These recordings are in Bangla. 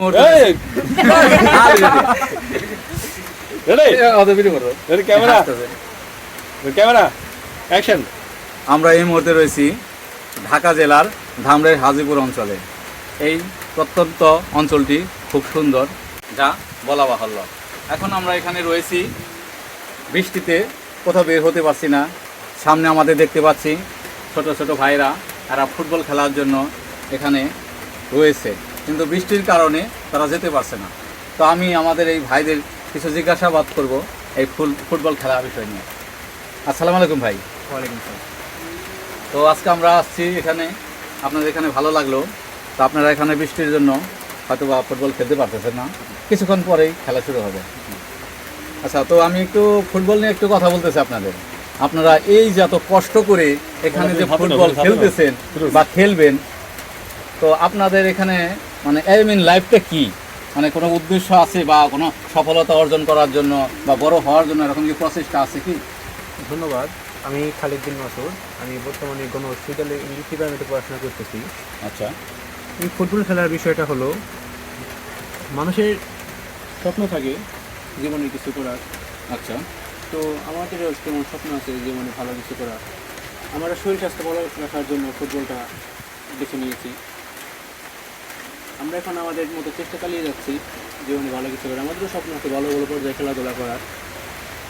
আমরা এই মুহূর্তে রয়েছি ঢাকা জেলার ধামরাই হাজিপুর অঞ্চলে। এই প্রত্যন্ত অঞ্চলটি খুব সুন্দর যা বলা বাহুল্য। এখন আমরা এখানে রয়েছি। বৃষ্টিতে কোথাও বের হতে পারছি না। সামনে আমাদের দেখতে পাচ্ছি ছোট ছোট ভাইরা এরা ফুটবল খেলার জন্য এখানে রয়েছে। কিন্তু বৃষ্টির কারণে তারা যেতে পারছে না। তো আমি আমাদের এই ভাইদের কিছু জিজ্ঞাসাবাদ করব এই ফুল ফুটবল খেলা বিষয় নিয়ে। আসসালামু আলাইকুম ভাই। ওয়ালাইকুম তো আজকে আমরা আসছি এখানে আপনাদের এখানে ভালো লাগল। তো আপনারা এখানে বৃষ্টির জন্য হয়তো বা ফুটবল খেলতে পারতেছেন না। কিছুক্ষণ পরেই খেলা শুরু হবে। আচ্ছা তো আমি একটু ফুটবল নিয়ে একটু কথা বলতেছি আপনাদের। আপনারা এই যে এত কষ্ট করে এখানে যে ফুটবল খেলতেছেন বা খেলবেন তো আপনাদের এখানে মানে এই মিন লাইফটা কি? মানে কোনো উদ্দেশ্য আছে বা কোনো সফলতা অর্জন করার জন্য বা বড় হওয়ার জন্য এরকম কি প্রচেষ্টা আছে কি? ধন্যবাদ। আমি খালিদ বিন মাসুদ। আমি বর্তমানে গণ হসপিটালে ইংলিশ ডিপার্টমেন্টে পড়াশোনা করতেছি। আচ্ছা। এই ফুটবল খেলার বিষয়টা হলো মানুষের স্বপ্ন থাকে জীবনে কিছু করার। আচ্ছা। তো আমাদেরও তেমন স্বপ্ন আছে জীবনে ভালো কিছু করার। আমরা শরীর স্বাস্থ্য ভালো রাখার জন্য ফুটবলটা বেছে নিয়েছি। আমরা এখন আমাদের মতো চেষ্টা চালিয়ে যাচ্ছি জীবনে ভালো কিছু করার আমাদেরও স্বপ্ন আছে ভালো ভালো পর্যায়ে খেলাধুলা করার।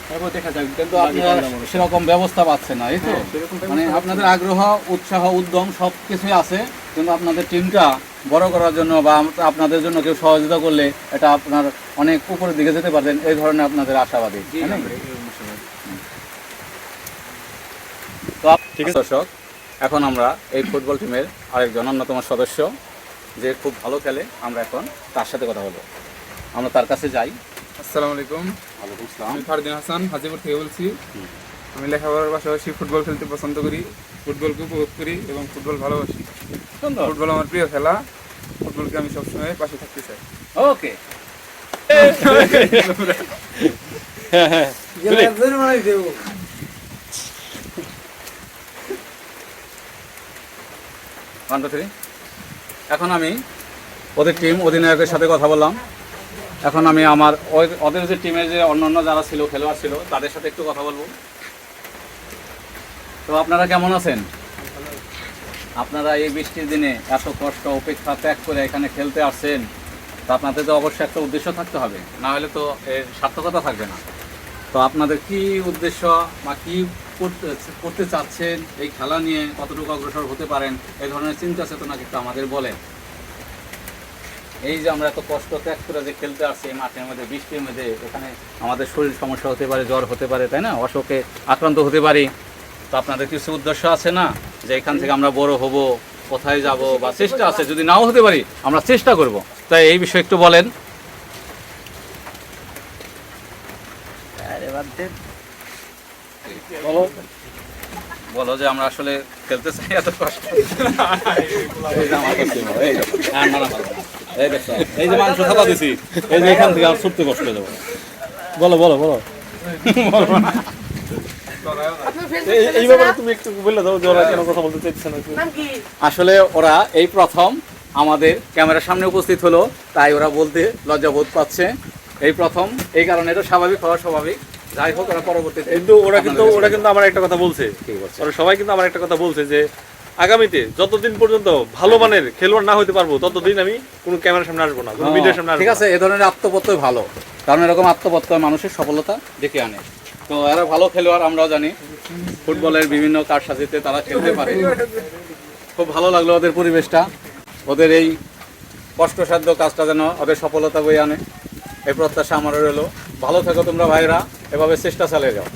তারপর দেখা যাক কিন্তু আপনারা সেরকম ব্যবস্থা পাচ্ছেন না এই তো? হ্যাঁ, মানে আপনাদের আগ্রহ উৎসাহ উদ্যম সব কিছুই আছে কিন্তু আপনাদের টিমটা বড় করার জন্য বা আপনাদের জন্য কেউ সহযোগিতা করলে এটা আপনার অনেক উপরের দিকে যেতে পারবেন এই ধরনের আপনাদের আশাবাদী আপ- দর্শক এখন আমরা এই ফুটবল টিমের আরেকজন অন্যতম সদস্য। যে খুব ভালো খেলে আমরা এখন তার সাথে কথা বলব। আমরা তার কাছে যাই। আসসালামু আলাইকুম। ওয়ালাইকুম আসসালাম। আমি ফারদিন হাসান হাজিপুর থেকে বলছি। আমি লেখাপড়ার পাশাপাশি ফুটবল খেলতে পছন্দ করি ফুটবলকে উপভোগ করি এবং ফুটবল ভালোবাসি। সুন্দর। ফুটবল আমার প্রিয় খেলা। ফুটবলকে আমি সবসময় পাশে থাকতে চাই। ওকে। ওয়ান টু থ্রি এখন আমি ওদের টিম অধিনায়কের সাথে কথা বললাম। এখন আমি আমার ওদের যে টিমের যে অন্যান্য যারা ছিল, খেলোয়াড় ছিল, তাদের সাথে একটু কথা বলব। তো আপনারা কেমন আছেন? আপনারা এই বৃষ্টির দিনে এত কষ্ট, অপেক্ষা, ত্যাগ করে এখানে খেলতে আসছেন, তা আপনাদের তো অবশ্যই একটা উদ্দেশ্য থাকতে হবে। না হলে তো এর সার্থকতা থাকবে না। তো আপনাদের কি উদ্দেশ্য বা কি করতে চাচ্ছেন? এই খেলা নিয়ে কতটুকু অগ্রসর হতে পারেন? এই ধরনের চিন্তা চেতনা কিন্তু আমাদের বলেন এই যে আমরা এত কষ্ট ত্যাগ করে যে খেলতে আসছি মাঠের মধ্যে, বৃষ্টির মধ্যে, এখানে আমাদের শরীর সমস্যা হতে পারে, জ্বর হতে পারে, তাই না? অসুখে আক্রান্ত হতে পারি। তো আপনাদের কিছু উদ্দেশ্য আছে না? যে এখান থেকে আমরা বড় হব, কোথায় যাব, বা চেষ্টা আছে, যদি নাও হতে পারি, আমরা চেষ্টা করব। তাই এই বিষয়ে একটু বলেন। বলো। বলো যে আমরা আসলে খেলতে চাই এত কষ্ট। এই যে বলো, দেখো, আর মারা পারব না। এই যে মাংস থাকা দিছি এই যে এখান থেকে আর ছুটতে কষ্ট যাব বলো বলো বলো। এই- এই ব্যাপারে তুমি একটু বললে দাও যে ওরা কেন কথা বলতে চাইছে না আসলে ওরা এই প্রথম আমাদের ক্যামেরার সামনে উপস্থিত হলো তাই ওরা বলতে লজ্জা বোধ পাচ্ছে। এই প্রথম এই কারণে এটা স্বাভাবিক হওয়া স্বাভাবিক। যাই হোক ওরা পরবর্তীতে কিন্তু ওরা কিন্তু ওরা কিন্তু আমার একটা কথা বলছে। ওরা সবাই কিন্তু আমার একটা কথা বলছে যে আগামীতে যতদিন পর্যন্ত ভালো মানের খেলোয়াড় না হতে পারব ততদিন আমি কোনো ক্যামেরার সামনে আসব না কোনো মিডিয়ার সামনে ঠিক আছে এ ধরনের আত্মপত্যই ভালো। কারণ এরকম আত্মপত্যই মানুষের সফলতা ডেকে আনে। তো এরা ভালো খেলোয়াড় আমরাও জানি। ফুটবলের বিভিন্ন কারসাজিতে তারা খেলতে পারে। খুব ভালো লাগল ওদের পরিবেশটা। ওদের এই কষ্টসাধ্য কাজটা যেন ওদের সফলতা বই আনে। এই প্রত্যাশা আমারও রইল। ভালো থেকো তোমরা ভাইরা এভাবে চেষ্টা চালিয়ে যাও।